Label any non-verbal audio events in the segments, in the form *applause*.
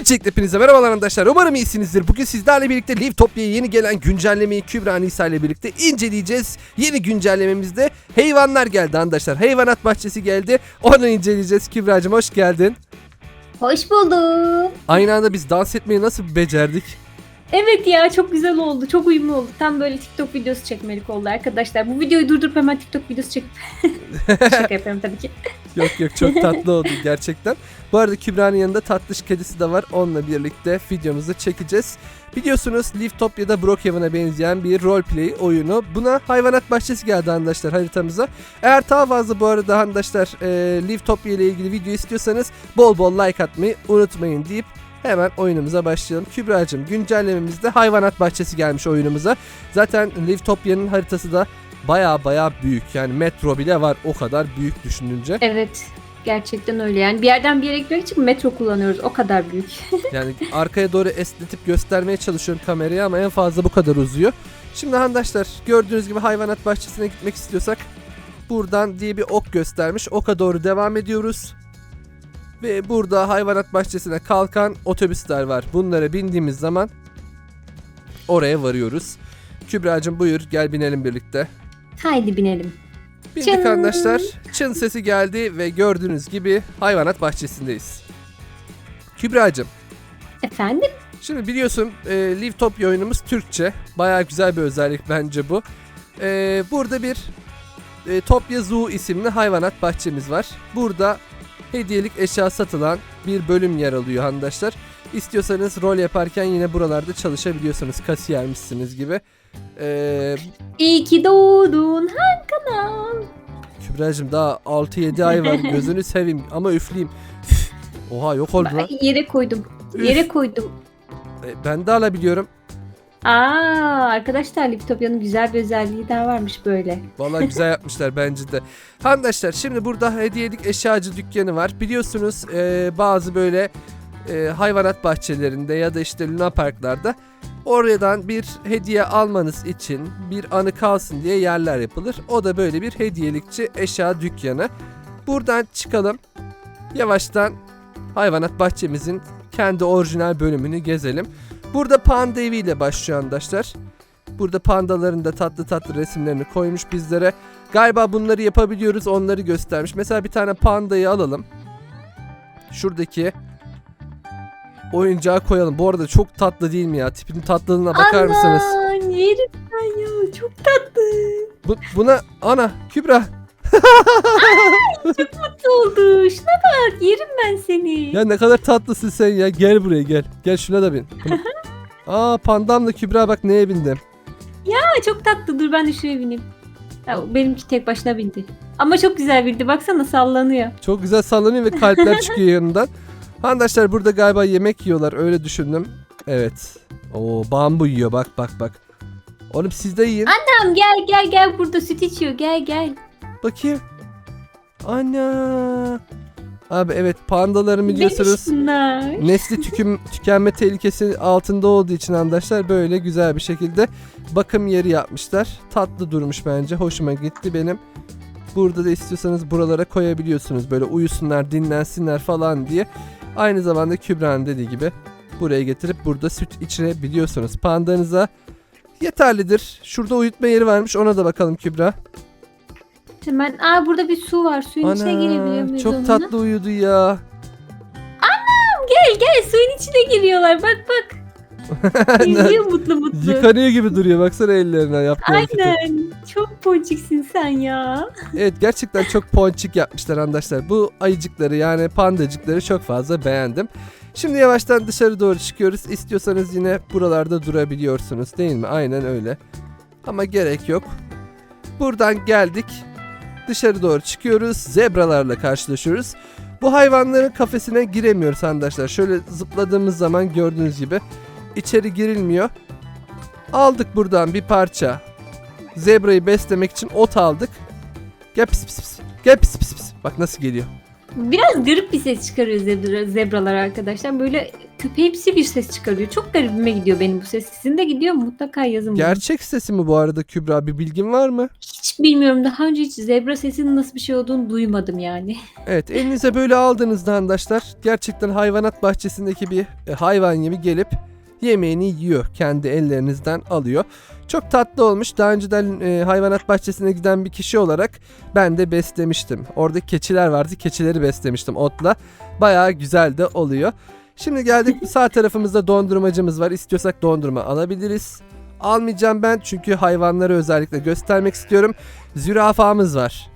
Öncelikle hepinize merhabalar arkadaşlar. Umarım iyisinizdir. Bugün sizlerle birlikte Livetopya'ya yeni gelen güncellemeyi Kübra Nisa ile birlikte inceleyeceğiz. Yeni güncellememizde hayvanlar geldi arkadaşlar. Hayvanat bahçesi geldi. Onu inceleyeceğiz. Kübra'cığım hoş geldin. Hoş buldum. Aynı anda biz dans etmeyi nasıl becerdik? Evet ya çok güzel oldu. Çok uyumlu oldu. Tam böyle TikTok videosu çekmelik oldu arkadaşlar. Bu videoyu durdurup hemen TikTok videosu çekip *laughs* şaka yapıyorum tabii ki. Yok yok çok tatlı oldu gerçekten. Bu arada Kübra'nın yanında tatlış kedisi de var. Onunla birlikte videomuzu çekeceğiz. Biliyorsunuz Liftopya'da Brookhaven'a benzeyen bir roleplay oyunu. Buna hayvanat bahçesi geldi arkadaşlar haritamıza. Eğer daha fazla bu arada arkadaşlar e, Liftopya ile ilgili video istiyorsanız bol bol like atmayı unutmayın deyip hemen oyunumuza başlayalım. Kübra'cığım güncellememizde hayvanat bahçesi gelmiş oyunumuza. Zaten Liftopya'nın haritası da baya baya büyük. Yani metro bile var o kadar büyük düşününce. Evet. Gerçekten öyle yani. Bir yerden bir yere gitmek için metro kullanıyoruz. O kadar büyük. *laughs* Yani arkaya doğru esnetip göstermeye çalışıyorum kamerayı ama en fazla bu kadar uzuyor. Şimdi arkadaşlar gördüğünüz gibi hayvanat bahçesine gitmek istiyorsak buradan diye bir ok göstermiş. Oka doğru devam ediyoruz. Ve burada hayvanat bahçesine kalkan otobüsler var. Bunlara bindiğimiz zaman oraya varıyoruz. Kübra'cığım buyur gel binelim birlikte. Haydi binelim. Bindik Çın. arkadaşlar. Çın sesi geldi ve gördüğünüz gibi hayvanat bahçesindeyiz. Kübra'cığım Efendim? Şimdi biliyorsun e, Livetopia oyunumuz Türkçe. Bayağı güzel bir özellik bence bu. E, burada bir e, Topya Zoo isimli hayvanat bahçemiz var. Burada hediyelik eşya satılan bir bölüm yer alıyor arkadaşlar. İstiyorsanız rol yaparken yine buralarda çalışabiliyorsunuz. Kasiyermişsiniz gibi. E, İyi ki doğdun Hakan. Kübra'cığım daha 6-7 ay var. *laughs* Gözünü seveyim ama üfleyeyim. Oha yok oldu lan. Yere koydum. Yere koydum. E, ben de alabiliyorum. Aa arkadaşlar Liftopya'nın güzel bir özelliği daha varmış böyle. Vallahi güzel *laughs* yapmışlar bence de. Arkadaşlar şimdi burada hediyelik eşyacı dükkanı var. Biliyorsunuz e, bazı böyle e, hayvanat bahçelerinde ya da işte luna parklarda oradan bir hediye almanız için bir anı kalsın diye yerler yapılır. O da böyle bir hediyelikçi eşya dükkanı. Buradan çıkalım. Yavaştan hayvanat bahçemizin kendi orijinal bölümünü gezelim. Burada panda eviyle başlıyor arkadaşlar. Burada pandaların da tatlı tatlı resimlerini koymuş bizlere. Galiba bunları yapabiliyoruz onları göstermiş. Mesela bir tane pandayı alalım. Şuradaki oyuncağı koyalım. Bu arada çok tatlı değil mi ya? Tipinin tatlılığına bakar mısınız? Aman yerim ben ya. Çok tatlı. Bu, buna ana Kübra. Tatlı oldu. Şuna bak yerim ben seni. Ya ne kadar tatlısın sen ya. Gel buraya gel. Gel şuna da bin. Bunu- *laughs* Aa pandamla Kübra bak neye bindim. Aa, çok tatlı dur ben de şuraya bineyim. Ya, benimki tek başına bindi. Ama çok güzel bindi. Baksana sallanıyor. Çok güzel sallanıyor ve kalpler çıkıyor *laughs* yanından. Arkadaşlar burada galiba yemek yiyorlar öyle düşündüm. Evet. Oo bambu yiyor bak bak bak. Oğlum siz de yiyin. Tamam gel gel gel burada süt içiyor. Gel gel. Bakayım. Ana. Abi evet pandaların Bebiş biliyorsunuz bunlar. nesli tüküm, *laughs* tükenme tehlikesi altında olduğu için arkadaşlar böyle güzel bir şekilde bakım yeri yapmışlar. Tatlı durmuş bence. Hoşuma gitti benim. Burada da istiyorsanız buralara koyabiliyorsunuz. Böyle uyusunlar, dinlensinler falan diye. Aynı zamanda Kübra'nın dediği gibi buraya getirip burada süt içirebiliyorsunuz. Pandanıza yeterlidir. Şurada uyutma yeri varmış. Ona da bakalım Kübra. Hemen aa burada bir su var. Suyun içine girebiliyor muyuz çok onunla? tatlı uyudu ya. Gel gel suyun içine giriyorlar. Bak bak. Yüzüyor mutlu mutlu. Yıkanıyor gibi duruyor. Baksana ellerine yaptığı hareketi. Aynen. Çok ponçiksin sen ya. Evet gerçekten çok ponçik yapmışlar arkadaşlar. Bu ayıcıkları yani pandacıkları çok fazla beğendim. Şimdi yavaştan dışarı doğru çıkıyoruz. İstiyorsanız yine buralarda durabiliyorsunuz değil mi? Aynen öyle. Ama gerek yok. Buradan geldik. Dışarı doğru çıkıyoruz. Zebralarla karşılaşıyoruz. Bu hayvanların kafesine giremiyoruz arkadaşlar. Şöyle zıpladığımız zaman gördüğünüz gibi içeri girilmiyor. Aldık buradan bir parça. Zebrayı beslemek için ot aldık. Gel pis pis pis. Gel pis pis pis. Bak nasıl geliyor. Biraz garip bir ses çıkarıyor zebra, zebralar arkadaşlar. Böyle köpeğimsi bir ses çıkarıyor. Çok garibime gidiyor benim bu ses. Sizin de gidiyor mu? Mutlaka yazın. bunu. Gerçek sesi mi bu arada Kübra? Bir bilgin var mı? Hiç bilmiyorum. Daha önce hiç zebra sesinin nasıl bir şey olduğunu duymadım yani. *laughs* Evet elinize böyle aldığınızda arkadaşlar gerçekten hayvanat bahçesindeki bir e, hayvan yemi gelip yemeğini yiyor. Kendi ellerinizden alıyor. Çok tatlı olmuş. Daha önceden e, hayvanat bahçesine giden bir kişi olarak ben de beslemiştim. Orada keçiler vardı. Keçileri beslemiştim otla. Bayağı güzel de oluyor. Şimdi geldik *laughs* sağ tarafımızda dondurmacımız var. İstiyorsak dondurma alabiliriz. Almayacağım ben çünkü hayvanları özellikle göstermek istiyorum. Zürafamız var.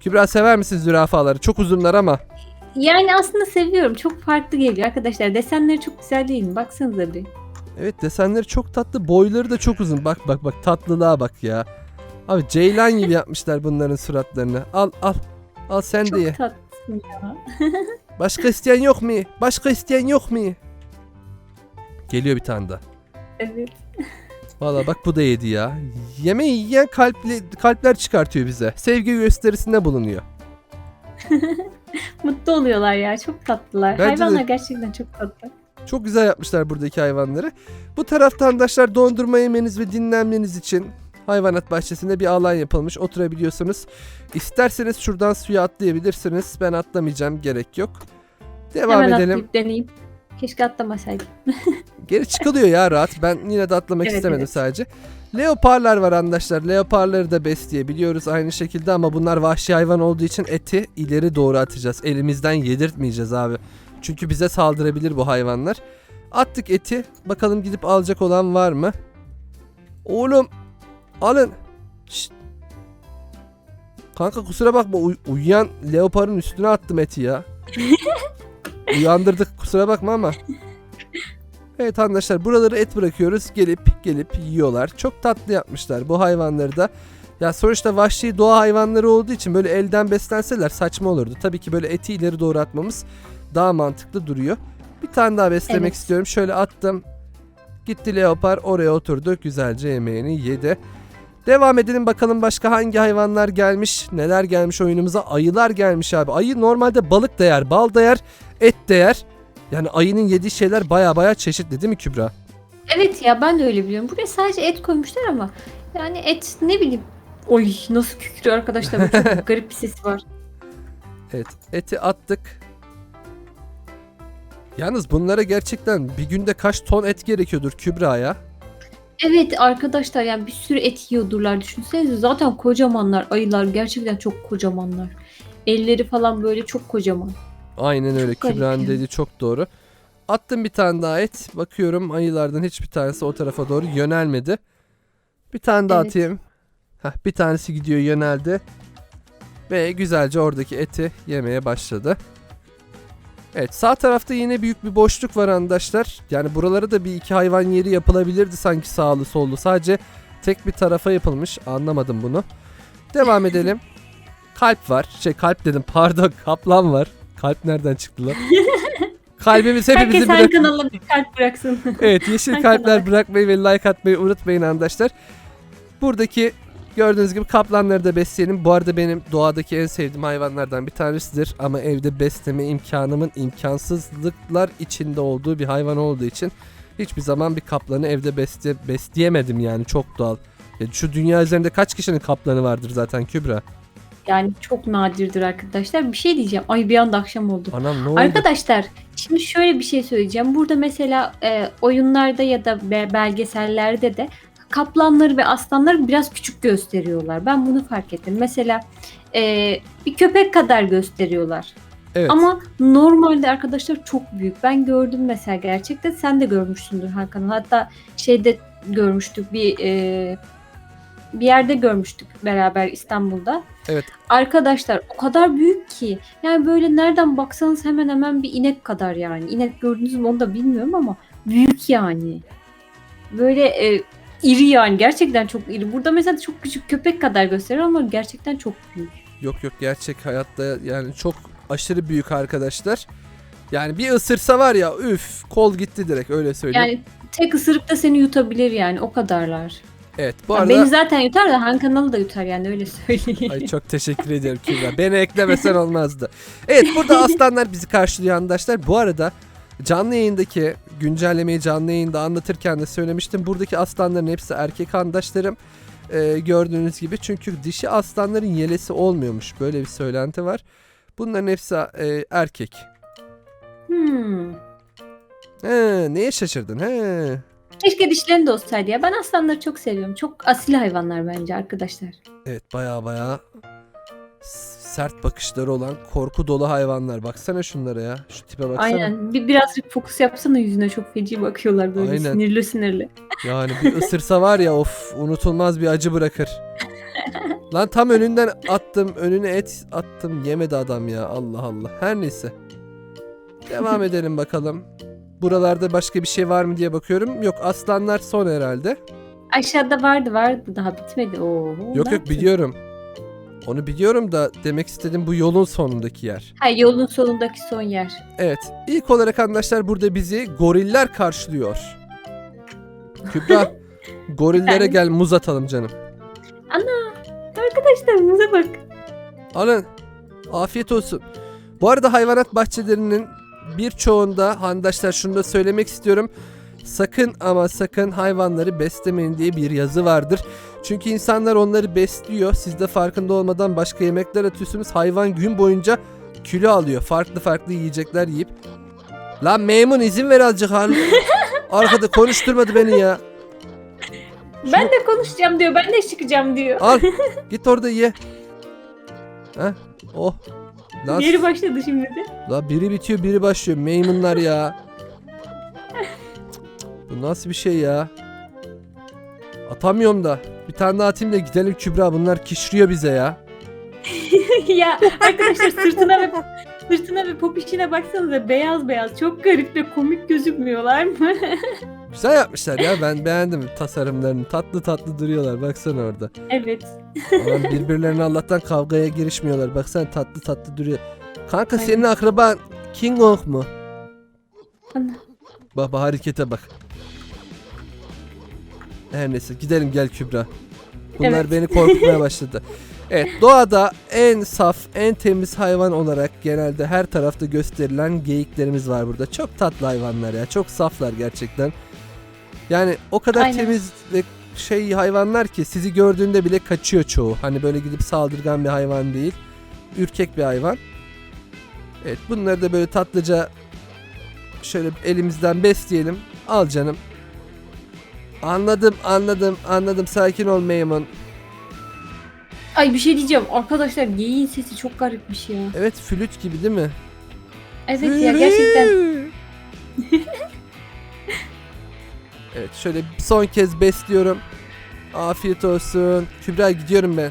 Kübra sever misin zürafaları? Çok uzunlar ama. Yani aslında seviyorum. Çok farklı geliyor arkadaşlar. Desenleri çok güzel değil mi? Baksanıza bir. Evet desenleri çok tatlı. Boyları da çok uzun. Bak bak bak tatlılığa bak ya. Abi ceylan gibi yapmışlar bunların suratlarını. Al al. Al sen de ye. Çok tatlısın ya. *laughs* Başka isteyen yok mu? Başka isteyen yok mu? Geliyor bir tane daha. Evet. Valla bak bu da yedi ya. Yemeği yiyen kalpli, kalpler çıkartıyor bize. Sevgi gösterisinde bulunuyor. *laughs* *laughs* Mutlu oluyorlar ya. Çok tatlılar. Bence de. Hayvanlar gerçekten çok tatlı. Çok güzel yapmışlar buradaki hayvanları. Bu tarafta arkadaşlar dondurma yemeniz ve dinlenmeniz için hayvanat bahçesinde bir alan yapılmış. Oturabiliyorsunuz. İsterseniz şuradan suya atlayabilirsiniz. Ben atlamayacağım. Gerek yok. Devam Hemen edelim. atlayıp deneyeyim. Keşke atlamasaydım. *laughs* Geri çıkılıyor ya rahat. Ben yine de atlamak Evet, istemedim evet. sadece. Leoparlar var arkadaşlar. Leoparları da besleyebiliyoruz aynı şekilde ama bunlar vahşi hayvan olduğu için eti ileri doğru atacağız. Elimizden yedirtmeyeceğiz abi. Çünkü bize saldırabilir bu hayvanlar. Attık eti. Bakalım gidip alacak olan var mı? Oğlum alın. Şşt. Kanka kusura bakma uy- uyuyan leoparın üstüne attım eti ya. *laughs* Uyandırdık kusura bakma ama. Evet arkadaşlar buraları et bırakıyoruz. Gelip gelip yiyorlar. Çok tatlı yapmışlar bu hayvanları da. Ya sonuçta vahşi doğa hayvanları olduğu için böyle elden beslenseler saçma olurdu. Tabii ki böyle eti ileri doğru atmamız daha mantıklı duruyor. Bir tane daha beslemek Evet. istiyorum. Şöyle attım. Gitti leopar oraya oturdu. Güzelce yemeğini yedi. Devam edelim bakalım başka hangi hayvanlar gelmiş. Neler gelmiş oyunumuza. Ayılar gelmiş abi. Ayı normalde balık da yer, bal da yer, et de yer. Yani ayının yediği şeyler baya baya çeşitli değil mi Kübra? Evet ya ben de öyle biliyorum. Buraya sadece et koymuşlar ama yani et ne bileyim. Oy nasıl kükürüyor arkadaşlar. Çok *laughs* garip bir sesi var. Evet eti attık. Yalnız bunlara gerçekten bir günde kaç ton et gerekiyordur Kübra ya? Evet arkadaşlar yani bir sürü et yiyordurlar düşünsenize. Zaten kocamanlar ayılar gerçekten çok kocamanlar. Elleri falan böyle çok kocaman. Aynen öyle Çok Kübra'nın dediği çok doğru. Attım bir tane daha et. Bakıyorum ayılardan hiçbir tanesi o tarafa doğru yönelmedi. Bir tane daha Evet. atayım. Heh, bir tanesi gidiyor yöneldi. Ve güzelce oradaki eti yemeye başladı. Evet sağ tarafta yine büyük bir boşluk var arkadaşlar. Yani buralara da bir iki hayvan yeri yapılabilirdi sanki sağlı sollu. Sadece tek bir tarafa yapılmış. Anlamadım bunu. Devam *laughs* edelim. Kalp var. Şey kalp dedim pardon kaplan var. Kalp nereden çıktı lan? *laughs* Kalbimiz hepimizi Herkes her bırak- kanala bir kalp bıraksın. Evet yeşil kalpler bırakmayı ve like atmayı unutmayın arkadaşlar. Buradaki gördüğünüz gibi kaplanları da besleyelim. Bu arada benim doğadaki en sevdiğim hayvanlardan bir tanesidir. Ama evde besleme imkanımın imkansızlıklar içinde olduğu bir hayvan olduğu için hiçbir zaman bir kaplanı evde besle, besleyemedim yani çok doğal. Ya şu dünya üzerinde kaç kişinin kaplanı vardır zaten Kübra? Yani çok nadirdir arkadaşlar. Bir şey diyeceğim. Ay bir anda akşam oldu. Anam ne oldu? Arkadaşlar şimdi şöyle bir şey söyleyeceğim. Burada mesela e, oyunlarda ya da be- belgesellerde de kaplanları ve aslanları biraz küçük gösteriyorlar. Ben bunu fark ettim. Mesela e, bir köpek kadar gösteriyorlar. Evet. Ama normalde arkadaşlar çok büyük. Ben gördüm mesela gerçekten. Sen de görmüşsündür Hakan. Hatta şeyde görmüştük bir e, bir yerde görmüştük beraber İstanbul'da. Evet. Arkadaşlar o kadar büyük ki yani böyle nereden baksanız hemen hemen bir inek kadar yani. İnek gördünüz mü onu da bilmiyorum ama büyük yani. Böyle e, iri yani gerçekten çok iri. Burada mesela çok küçük köpek kadar gösteriyor ama gerçekten çok büyük. Yok yok gerçek hayatta yani çok aşırı büyük arkadaşlar. Yani bir ısırsa var ya üf kol gitti direkt öyle söyleyeyim. Yani tek ısırıkta seni yutabilir yani o kadarlar. Evet bu Ya arada Beni zaten yutar da Han kanalı da yutar yani öyle *laughs* söyleyeyim. Ay çok teşekkür ederim Kübra. Beni eklemesen olmazdı. Evet burada *laughs* aslanlar bizi karşılıyor arkadaşlar. Bu arada canlı yayındaki güncellemeyi canlı yayında anlatırken de söylemiştim. Buradaki aslanların hepsi erkek arkadaşlarım. Ee, gördüğünüz gibi çünkü dişi aslanların yelesi olmuyormuş. Böyle bir söylenti var. Bunların hepsi e, erkek. Hmm. He, neye şaşırdın? He. Keşke dişlerin de olsaydı ya. Ben aslanları çok seviyorum. Çok asil hayvanlar bence arkadaşlar. Evet baya baya sert bakışları olan korku dolu hayvanlar. Baksana şunlara ya. Şu tipe baksana. Aynen. Bir, birazcık fokus yapsana yüzüne. Çok feci bakıyorlar böyle Aynen. sinirli sinirli. Yani bir ısırsa var ya of unutulmaz bir acı bırakır. Lan tam önünden attım. Önüne et attım. Yemedi adam ya. Allah Allah. Her neyse. Devam edelim bakalım. Buralarda başka bir şey var mı diye bakıyorum. Yok aslanlar son herhalde. Aşağıda vardı vardı daha bitmedi. Oo, Yok yok biliyorum. Onu biliyorum da demek istedim bu yolun sonundaki yer. Ha yolun solundaki son yer. Evet. ilk olarak arkadaşlar burada bizi goriller karşılıyor. Kübra *laughs* gorillere gel muz atalım canım. Arkadaşlar muza bak. Alın. Afiyet olsun. Bu arada hayvanat bahçelerinin birçoğunda handaşlar şunu da söylemek istiyorum. Sakın ama sakın hayvanları beslemeyin diye bir yazı vardır. Çünkü insanlar onları besliyor. Siz de farkında olmadan başka yemekler atıyorsunuz. Hayvan gün boyunca kilo alıyor. Farklı farklı yiyecekler yiyip. Lan memur izin ver azıcık. *laughs* Arkada konuşturmadı beni ya. Ben de konuşacağım diyor. Ben de çıkacağım diyor. Al *laughs* git orada ye. Heh. Oh. Lan Geri başladı şimdi de. La biri bitiyor biri başlıyor. Maymunlar ya. Bu nasıl bir şey ya? Atamıyorum da. Bir tane daha atayım da gidelim Kübra. Bunlar kişriyor bize ya. *laughs* ya arkadaşlar sırtına ve sırtına ve popişine baksanıza beyaz beyaz. Çok garip ve komik gözükmüyorlar mı? *laughs* Güzel yapmışlar ya. Ben beğendim tasarımlarını. Tatlı tatlı duruyorlar. Baksana orada. evet. Aman birbirlerine Allah'tan kavgaya girişmiyorlar. Baksana tatlı tatlı duruyor. Kanka Aynen. senin akraban King Kong mu? Ana. Bak bak harekete bak. Her neyse gidelim gel Kübra. Bunlar Evet. beni korkutmaya *laughs* başladı. Evet doğada en saf, en temiz hayvan olarak genelde her tarafta gösterilen geyiklerimiz var burada. Çok tatlı hayvanlar ya. Çok saflar gerçekten. Yani o kadar Aynen. temiz ve şey hayvanlar ki sizi gördüğünde bile kaçıyor çoğu. Hani böyle gidip saldırgan bir hayvan değil. Ürkek bir hayvan. Evet bunları da böyle tatlıca şöyle elimizden besleyelim. Al canım. Anladım anladım anladım sakin ol Maymun. Ay bir şey diyeceğim. Arkadaşlar geyiğin sesi çok garipmiş ya. Evet flüt gibi değil mi? Evet ya gerçekten. *laughs* evet şöyle son kez besliyorum. Afiyet olsun. Kübra gidiyorum ben.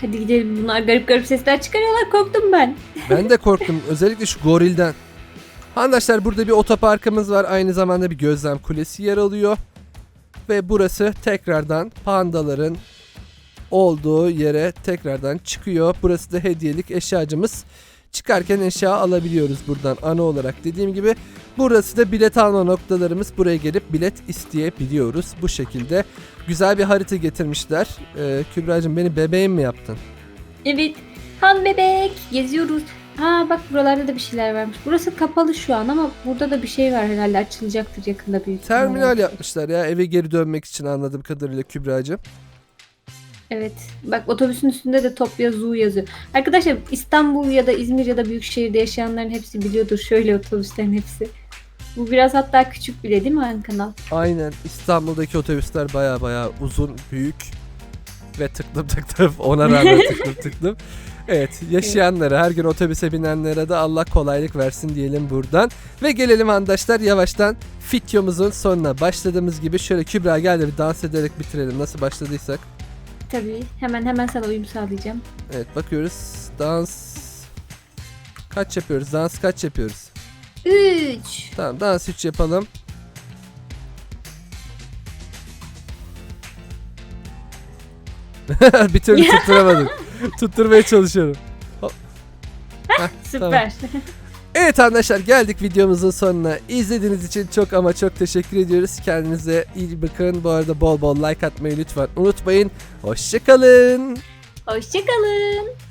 Hadi gidelim. Bunlar garip garip sesler çıkarıyorlar. Korktum ben. Ben de *laughs* korktum. Özellikle şu gorilden. Arkadaşlar burada bir otoparkımız var. Aynı zamanda bir gözlem kulesi yer alıyor. Ve burası tekrardan pandaların olduğu yere tekrardan çıkıyor. Burası da hediyelik eşyacımız. Çıkarken eşya alabiliyoruz buradan ana olarak dediğim gibi. Burası da bilet alma noktalarımız. Buraya gelip bilet isteyebiliyoruz. Bu şekilde güzel bir harita getirmişler. Ee, Kübra'cığım beni bebeğim mi yaptın? Evet. Han bebek. Geziyoruz. Ha bak buralarda da bir şeyler varmış. Burası kapalı şu an ama burada da bir şey var herhalde. Açılacaktır yakında büyük. Terminal yapmışlar ya eve geri dönmek için anladığım kadarıyla Kübra'cığım. Evet. Bak otobüsün üstünde de Topya Zoo yazıyor. Arkadaşlar İstanbul ya da İzmir ya da büyük şehirde yaşayanların hepsi biliyordur şöyle otobüslerin hepsi. Bu biraz hatta küçük bile değil mi Han kanal? Aynen İstanbul'daki otobüsler baya baya uzun, büyük ve tıklım tıklım ona rağmen tıklım tıklım. *laughs* Evet yaşayanlara her gün otobüse binenlere de Allah kolaylık versin diyelim buradan. Ve gelelim arkadaşlar yavaştan videomuzun sonuna başladığımız gibi şöyle Kübra gel de bir dans ederek bitirelim nasıl başladıysak. Tabii. Hemen hemen sana uyum sağlayacağım. Evet bakıyoruz dans kaç yapıyoruz dans kaç yapıyoruz. 3 Tamam dans 3 yapalım. *laughs* bir türlü *laughs* tutturamadım. Tutturmaya çalışıyorum. Süper. *laughs* Evet arkadaşlar geldik videomuzun sonuna. İzlediğiniz için çok ama çok teşekkür ediyoruz. Kendinize iyi bakın. Bu arada bol bol like atmayı lütfen unutmayın. Hoşçakalın. Hoşçakalın.